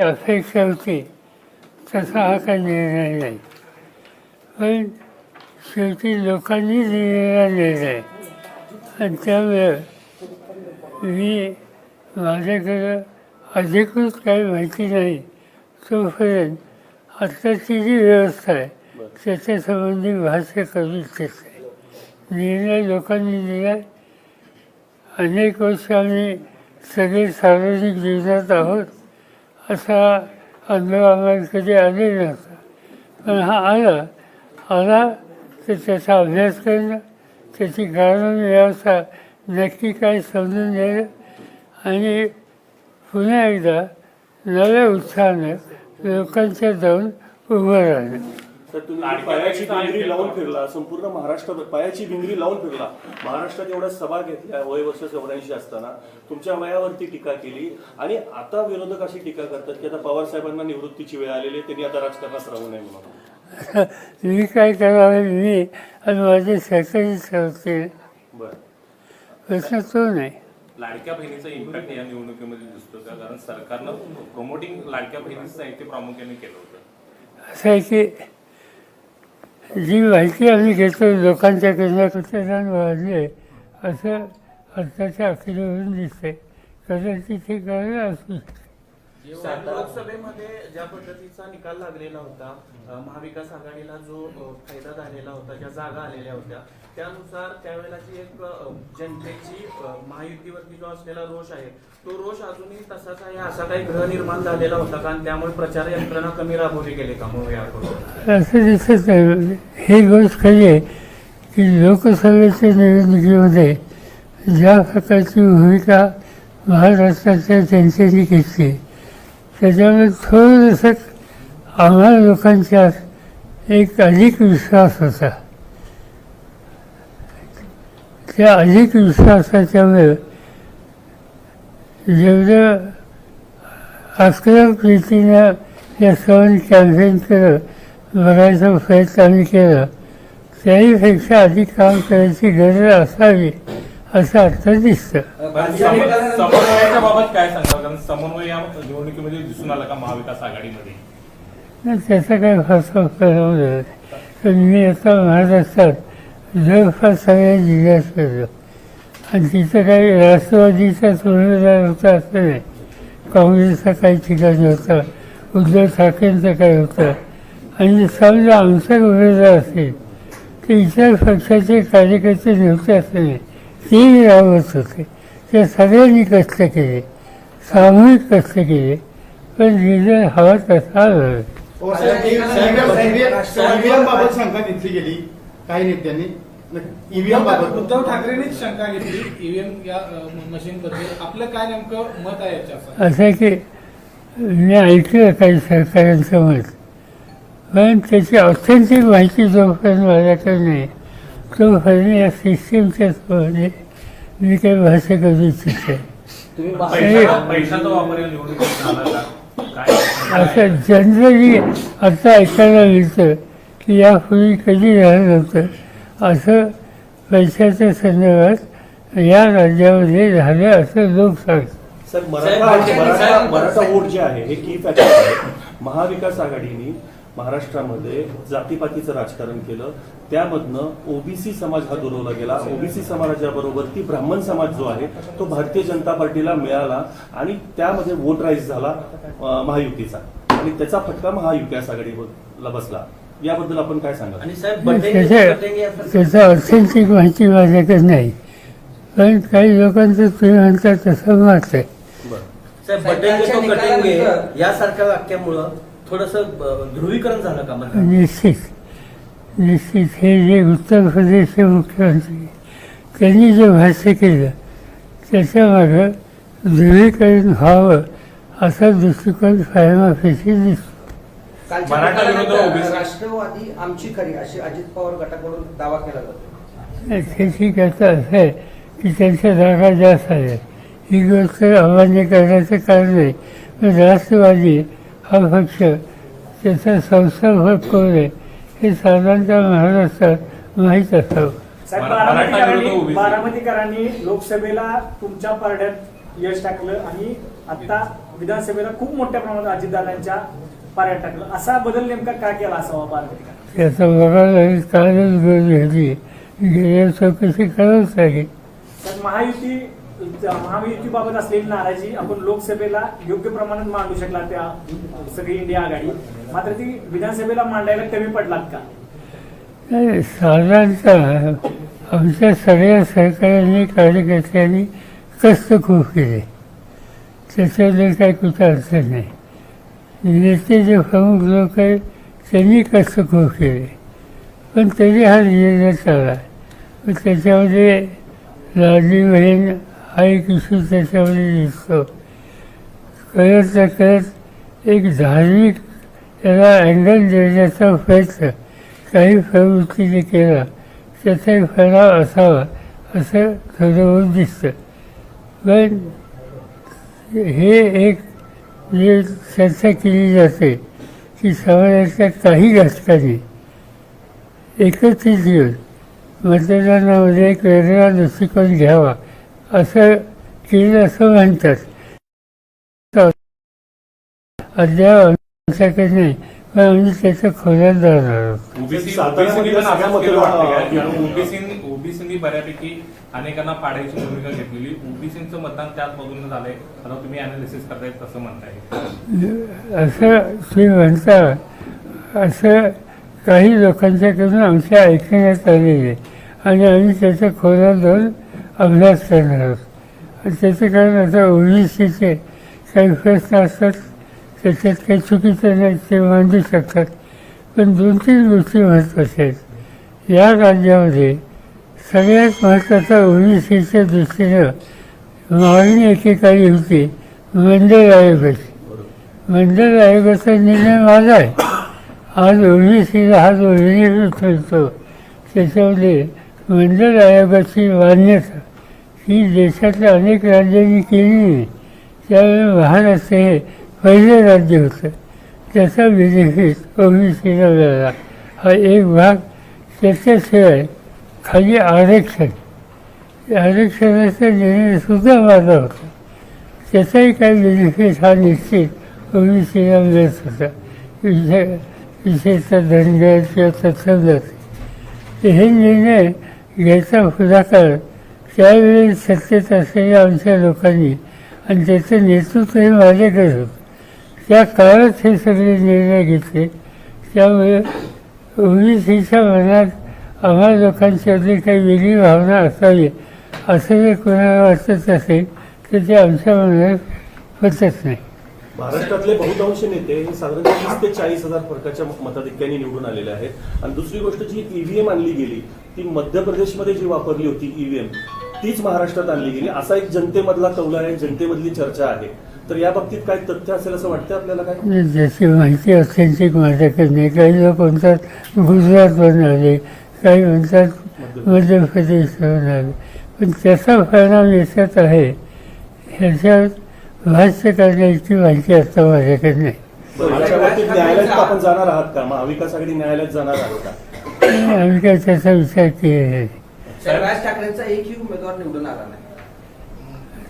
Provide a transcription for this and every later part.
अपेक्षा होती तसा हा काही निर्णय नाही. पण शेवटी लोकांनी दिलेला निर्णय आणि त्यामुळे मी माझ्याकडं अधिकृत काही माहिती नाही. तोपर्यंत आत्ताची जी व्यवस्था आहे त्याच्यासंबंधी भाष्य करू इच्छित. निर्णय लोकांनी दिला. अनेक वर्ष आम्ही सगळे सार्वजनिक जीवनात आहोत. असा अनुभव आम्हाला कधी आले नव्हता. पण हा आला. आला तर त्याचा अभ्यास करणं त्याची कारण व्यवस्था नक्की काय समजून घेणं आणि पुन्हा एकदा नव्या उत्साहानं लोकांच्या जाऊन उभं राहणं. तर तुम्ही पायाची भिंगरी लावून फिरला संपूर्ण महाराष्ट्र पायाची भिंगरी लावून फिरला. महाराष्ट्रात एवढ्या सभा घेतल्या वय वर्ष चौऱ्याऐंशी असताना. तुमच्या वयावरती टीका केली. आणि आता विरोधक अशी टीका करतात की आता पवार साहेबांना निवृत्तीची वेळ आलेली आहे त्यांनी आता राजकारणात राहू नये म्हणून. मी काय करावे मी आणि माझे सहकारी ठरवते प्रश्न तो नाही. लाडक्या बहिणीचा इम्पॅक्ट या निवडणुकीमध्ये दिसतो का? कारण सरकारनं प्रमोटिंग लाडक्या बहिणीचं साहित्य प्रामुख्याने केलं होतं. असं आहे की जी माहिती आम्ही घेतो लोकांच्या कुठं वाढले असं आत्ताच्या अखेरीवरून दिसते कदाचित हे कारण असू शकते. लोकसभेमध्ये ज्या पद्धतीचा निकाल लागलेला होता महाविकास आघाडीला जो फायदा झालेला होता ज्या जागा आलेल्या होत्या त्यानुसार त्यावेळेला जी एक जनतेची महायुतीवरती जो असलेला रोष आहे तो रोष अजूनही तसाच आहे असा काही ग्रह निर्माण झालेला होता का? आणि त्यामुळे प्रचार यंत्रणा कमी राबवली गेली का? मग याकडून असं दिसत आहे ही गोष्ट खरी आहे की लोकसभेच्या निवडणुकीमध्ये ज्या प्रकारची भूमिका महाराष्ट्राच्या जनतेने घेतली त्याच्यामुळे थोडंसं आम्हाला लोकांच्या एक अधिक विश्वास होता. त्या अधिक विश्वासाच्यामुळे जेवढं आक्रमक रीतीनं या सण कॅम्पेन केलं बघायचा प्रयत्न आम्ही केला त्याहीपेक्षा अधिक काम करायची गरज असावी. असं आता दिसतं. समन्वयाच्या बाबत काय सांगाल कारण समन्वय या निवडणुकीमध्ये दिसून आला का महाविकास आघाडीमध्ये? नाही, त्याचा काही फारसा उपयोग नाही पण मी आता महाराष्ट्रात जवळपास सगळ्या जिल्ह्यात फिरलो आणि तिथं काही राष्ट्रवादीचाच उमेदवार होता असं नाही काँग्रेसचा काही ठिकाणी होता उद्धव ठाकरेंचं काही होतं आणि समजा आमचा उमेदवार असेल तर इतर पक्षाचे कार्यकर्ते नव्हते असं नाही. तेही राबत होते त्या सगळ्यांनी कष्ट केले सामूहिक कष्ट केले पण रिझल्ट हवा तसा आला ईव्हीएम बाबत शंका घेतली गेली. काही नेत्यांनी ईव्हीएम बाबत. उद्धव ठाकरेंनीच शंका घेतली ईव्हीएम या मशीन बद्दल. आपलं काय नेमकं मत आहे याच्यावर? असं आहे की मी ऐकलं काही सरकारांचं मत पण त्याची ऑथेंटिक माहिती जोपर्यंत माझ्याकडे नाही तोपर्यंत या सिस्टीमच्या संबंधी मी काही भाष्य करू इच्छित असं जनरली आता ऐकायला मिळतं की यापूर्वी कधी झालं नव्हतं. असं पैशाच्या संदर्भात या राज्यामध्ये झालं असं लोक सांगतात. सर मराठा मराठा मराठा वोट जे आहे हे की फॅक्टर आहे? महाविकास आघाडीने महाराष्ट्रामध्ये जातीपातीचं राजकारण केलं त्यामधनं ओबीसी समाज हा दुरवला गेला. ओबीसी समाजाबरोबर ती ब्राह्मण समाज जो आहे तो भारतीय जनता पार्टीला मिळाला आणि त्यामध्ये वोट राईज झाला महायुतीचा. आणि त्याचा फटका महाविकास आघाडीला बसला. याबद्दल आपण काय त्याचा ऑथेंटिक माहिती माझ्याकडे नाही. पण काही लोकांचं तुम्ही म्हणता तसं मत आहे. बरं. साहेब बटेंगे तो कटेंगे. यासारख्या वाक्यामुळं थोडस ध्रुवीकरण झालं का निश्चित निश्चित हे जे उत्तर प्रदेशचे मुख्यमंत्री त्यांनी जे भाष्य केलं त्याच्यामागं ध्रुवीकरण व्हावं असा दृष्टिकोन फायमाफेशी दिसतो. राष्ट्रवादी आमची खरी अशी अजित पवार गटाकडून दावा केला जातो. त्याची कथा असं आहे की त्यांच्या जागा जास्त आल्या ही गोष्ट अमान्य करण्याचं कारण पण राष्ट्रवादी हा पक्ष त्याचा संस्थापक कोण आहे हे साधारणतः महाराष्ट्रात माहीत असावं बारामतीकरांनी. बारामतीकरांनी लोकसभेला तुमच्या पारड्यात यश टाकलं आणि आता विधानसभेला खूप मोठ्या प्रमाणात अजितदादांच्या पाऱ्यात टाकलं. असा बदल नेमका का केला असावा बारामतीला त्याचा बघायला कालच गरज घेतली गेल्या चौकशी करावंच लागेल तर महायुती बाबत असलेली नाराजी आपण लोकसभेला योग्य प्रमाणात मांडू शकला त्या सगळी इंडिया आघाडी. मात्र ती विधानसभेला मांडायला कमी पडलात का? नाही, साधारणतः आमच्या सगळ्या सहकार्यांनी कार्यकर्त्यांनी कष्ट खूप केले. त्याच्याबद्दल काही कुठं अडचण नाही. नेते जे प्रमुख लोक आहेत त्यांनी कष्ट खूप केले. पण तरी हा निर्णय चालला त्याच्यामध्ये लाडली बहीण हा एक इश्यू त्याच्यामध्ये दिसतो कळत न कळत एक धार्मिक त्याला अँगल देण्याचा प्रयत्न काही प्रवृत्तीने केला त्याचाही फळाव असावा असं ठरवून दिसतं पण हे एक जे चर्चा केली जाते की समाजाच्या काही घटकांनी एकत्रित येऊन मतदानामध्ये एक वेगळा दृष्टिकोन घ्यावा असं केलं असं म्हणतात. अद्याप नाही पण आम्ही त्याचं खोल्यात जाणार आहोत. ओबीसीनी बऱ्यापैकी अनेकांना पाडायची भूमिका घेतलेली. ओबीसीचं मतदान त्याच बाजूने झालंय. आता तुम्ही अनालिसिस करताय तसं म्हणताय. असं तुम्ही म्हणता असं काही लोकांच्याकडून आमच्या ऐकण्यात आलेले आणि आम्ही त्याच्या खोलात जाऊन अभ्यास करणार आहोत. त्याचं कारण आता ओबीसीचे काही प्रश्न असतात त्याच्यात काही चुकीचं नाही ते मांडू शकतात. पण दोन तीन गोष्टी महत्त्वाच्या आहेत. या राज्यामध्ये सगळ्यात महत्त्वाचा ओबीसीच्या दृष्टीनं मागणी एकेकाळी होती मंडळ आयोगाची. मंडळ आयोगाचा निर्णय माझा आहे. आज ओबीसीला हा जो निर्णय ठरतो. त्याच्यामध्ये मंडळ आयोगाची मान्यता ही देशातल्या अनेक राज्यांनी केली नाही त्यावेळी महाराष्ट्र हे पहिले राज्य होतं. त्याचा बेनिफिट ओबीसीला झाला हा एक भाग त्याच्याशिवाय खाली आरक्षण. आरक्षणाचा निर्णयसुद्धा माझा होता. त्याचाही काही बेनिफिट हा निश्चित ओबीसीला मिळत होता. विषय विशेषतः धनगर किंवा तत्समजात हे निर्णय घ्यायचा पुढाकार त्यावेळी सत्तेत असलेल्या आमच्या लोकांनी आणि त्याचं नेतृत्वही माझ्याकडे होतं. त्या काळात हे सगळे निर्णय घेतले. त्यामुळे ओबीसीच्या मनात आम्हा लोकांच्यातली काही वेगळी भावना असावी असं जर कोणाला वाटत असेल तर ते आमच्या मनात होतच नाही. महाराष्ट्रातले बहुतांश नेते हे साधारण तीस ते चाळीस हजार फरकाच्या मताधिक्याने निवडून आलेले आहेत. आणि दुसरी गोष्ट जी ईव्हीएम आणली गेली ती मध्य प्रदेशमध्ये जी वापरली होती ईव्हीएम तीच महाराष्ट्रात आणली गेली. असा एक जनतेमधला कौला आहे जनतेमधली चर्चा आहे. तर या बाबतीत काय तथ्य असेल असं वाटतं आपल्याला काय? ज्याची माहिती ऑथेंटिक माझ्याकडे नाही काही लोक म्हणतात गुजरातवरून आले काही म्हणतात मध्य प्रदेशवरून आले पण त्याचा परिणाम याच्यात आहे. ह्याच्यावर भाष्य करण्याची माहिती आता माझ्याकडे नाही. न्यायालयात आपण जाणार आहात का? महाविकास आघाडी न्यायालयात जाणार आहात का? आम्ही काही त्याचा विचार साहेब, राज ठाकरेंचा एकही उमेदवार निवडून आला नाही.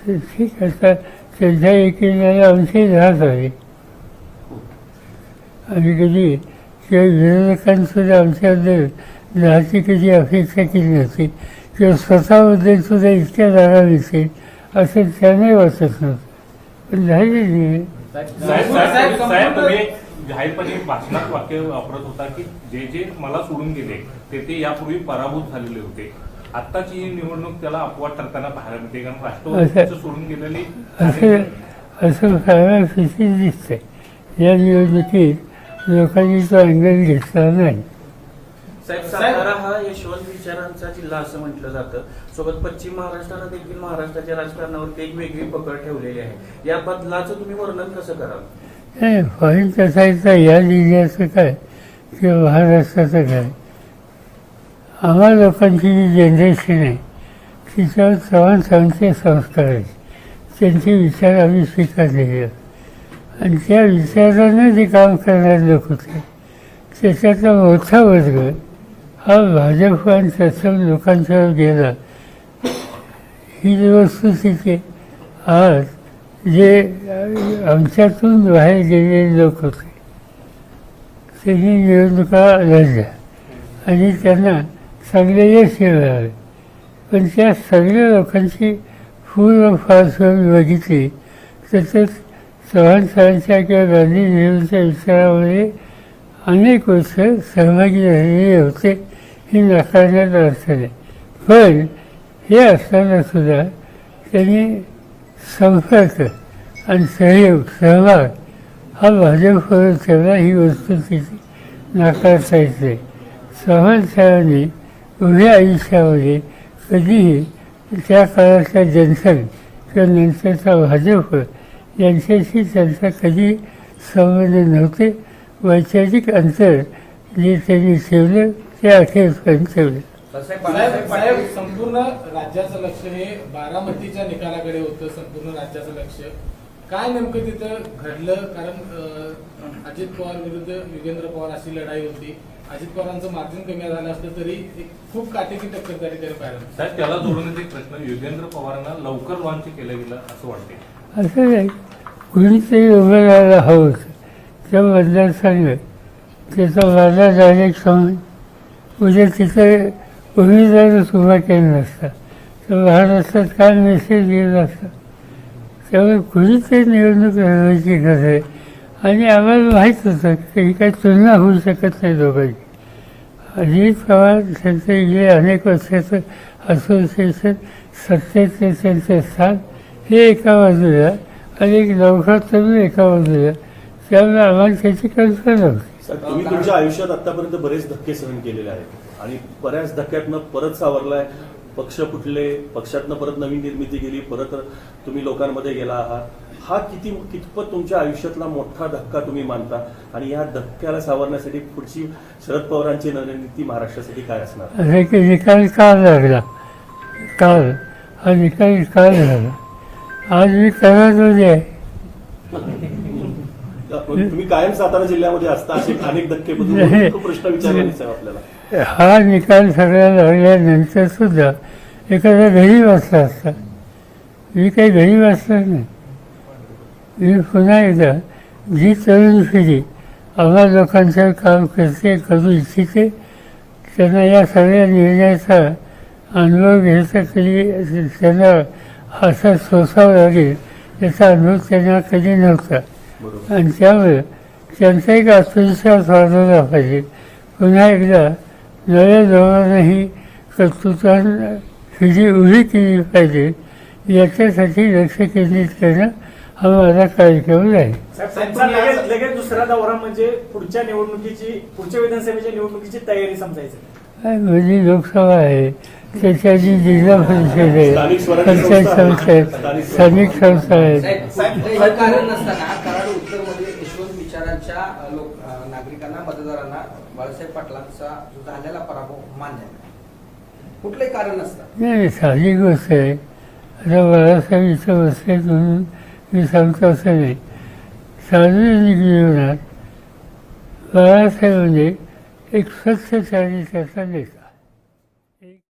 तर ठीक आता त्यांच्या एकीला आमची राहत आहे आम्ही कधी किंवा विरोधकांसुद्धा आमच्याबद्दल राहायची कधी अपेक्षा केली नव्हती किंवा स्वतःबद्दल सुद्धा इतक्या जागा दिसेल असं त्याने वाटत नव्हतं. पण झालेली आहे जाहीरपणे भाषणात वाक्य वापरत होता की जे जे मला सोडून गेले ते ते यापूर्वी पराभूत झालेले होते. आत्ताची ही निवडणूक त्याला अपवाद ठरताना पाहायला मिळते कारण राष्ट्रवादीचं सोडून गेलेली असं असं फायदा फिसी दिसतंय या निवडणुकीत लोकांनी तो अँगल घेतला नाही. साहेब सातारा हा यशवंत विचारांचा जिल्हा असं म्हटलं जातं. सोबत पश्चिम महाराष्ट्रानं देखील महाराष्ट्राच्या राजकारणावरती एक वेगळी पकड ठेवलेली आहे. या बदलाचं तुम्ही वर्णन कसं कराल? नाही पॉईंट असायचा या जिल्ह्याचं काय? किंवा महाराष्ट्राचं काय? आम्हा लोकांची जी जनरेशन आहे तिच्यावर चव्हाण साहेबांचे संस्कार आहेत. त्यांचे विचार आम्ही स्वीकारलेले आहेत. आणि त्या विचारानं जे काम करणारे लोक होते त्याच्यातला मोठा वर्ग हा भाजप आणि तत्सम लोकांच्यावर गेला. ही वस्तुस्थिती आज जे आमच्यातून बाहेर गेलेले लोक होते त्यांनी निवडणुका लढल्या. आणि त्यांना चांगले यश मिळाले पण त्या सगळ्या लोकांची पूर्ण पार्श्वभूमी बघितली. तसंच चव्हाण सरांच्या किंवा गांधी नेहरूच्या विचारामध्ये अनेक वर्ष सहभागी झालेले होते हे नाकारण्यात अर्थ नाही. पण हे असताना सुद्धा त्यांनी संपर्क आणि सहयोग सहभाग हा भाजपवर ठेवला ही वस्तुस्थिती नाकारता येते. चव्हाण सरांनी उभ्या आयुष्यामध्ये कधीही त्या काळातल्या जनसंघ किंवा नंतरचा भाजप यांच्याशी त्यांचा कधी संबंध नव्हते. वैचारिक अंतर जे त्यांनी ठेवलं ते अखेरपर्यंत ठेवलं. संपूर्ण राज्याचं लक्ष हे बारामतीच्या निकालाकडे होतं संपूर्ण राज्याचं लक्ष. काय नेमकं तिथं घडलं? कारण अजित पवार विरुद्ध युगेंद्र पवार अशी लढाई होती. अजित पवारांचं मार्जिन कमी झालं असलं तरी एक खूप काटेकी टक्कर त्या ठिकाणी पाहिलं. साहेब त्याला जोडूनच एक प्रश्न. युगेंद्र पवारांना लवकर लॉन्च केलं गेलं असं वाटते असं नाही. कुणीतरी उभं राहायला हवं होतं. त्या मतदारसंघ त्याचा माझा डायरेक्ट समज उद्या तिथं उमेदवारच उभा केला नसता. तर महाराष्ट्रात काय मेसेज गेला असता त्यामुळे कुणीतरी निवडणूक लढवायची गरज आहे. आणि आम्हाला माहीत होतं की ही काही तुलना होऊ शकत नाही दोघांची अजित पवार त्यांचं गेले अनेक वर्षाचं असोसिएशन सत्तेचे त्यांचे स्थान हे एका बाजूला आणि एक नौका तरुण एका बाजूला. त्यामुळे आम्हाला त्याची कल्पना नव्हती. तुम्ही तुमच्या आयुष्यात आतापर्यंत बरेच धक्के सहन केलेले आहेत. आणि बऱ्याच धक्क्यातनं परत सावरलाय. पक्ष फुटले पक्षातनं परत नवीन निर्मिती केली परत तुम्ही लोकांमध्ये गेला आहात. हा किती कितपत तुमच्या आयुष्यातला मोठा धक्का तुम्ही मानता? आणि या धक्क्याला सावरण्यासाठी पुढची शरद पवारांची रणनीती महाराष्ट्रासाठी काय असणार? असा की निकाल काल लागला? काल हा निकाल काल लागला? आज मी आहे तुम्ही कायम सातारा जिल्ह्यामध्ये असता असे अनेक धक्के प्रश्न विचारला आपल्याला. हा निकाल सगळ्या लागल्यानंतर सुद्धा एखादा घरी वाचला असता. मी काही घरी वाचला नाही. मी पुन्हा एकदा जी तरुण पिढी आम्हा लोकांचं काम करते करू इच्छिते त्यांना या सगळ्या निर्णयाचा अनुभव घ्यायचा कधी त्यांना असा सोसावा लागेल याचा अनुभव त्यांना कधी नव्हता. आणि त्यामुळे त्यांचा एक आत्मविश्वास वाढवला पाहिजे. पुन्हा एकदा नव्या लोकांनाही कर्तृत्वान फिजी उभी केली पाहिजे. याच्यासाठी लक्ष केंद्रित करणं हा माझा कार्यक्रम आहे. लगेच दुसरा दौरा म्हणजे पुढच्या निवडणुकीची पुढच्या विधानसभेच्या निवडणुकीची तयारी समजायचं. म्हणजे लोकसभा आहे. त्याच्याची जिल्हा परिषद आहे. स्थानिक स्वराज्य पंचायत संस्था आहे. संस्था आहेत स्थानिक संस्था आहेत साहेब साहेब, कुठलंही कारण नसताना कुठलंही कारण नसतं. नाही नाही, साधी गोष्ट आहे. आता बाळासाहेब इथं बसले म्हणून मी सांगतो असं नाही. सार्वजनिक जीवनात बाळासाहेब म्हणजे एक स्वच्छ चारित्र्याचा नेता.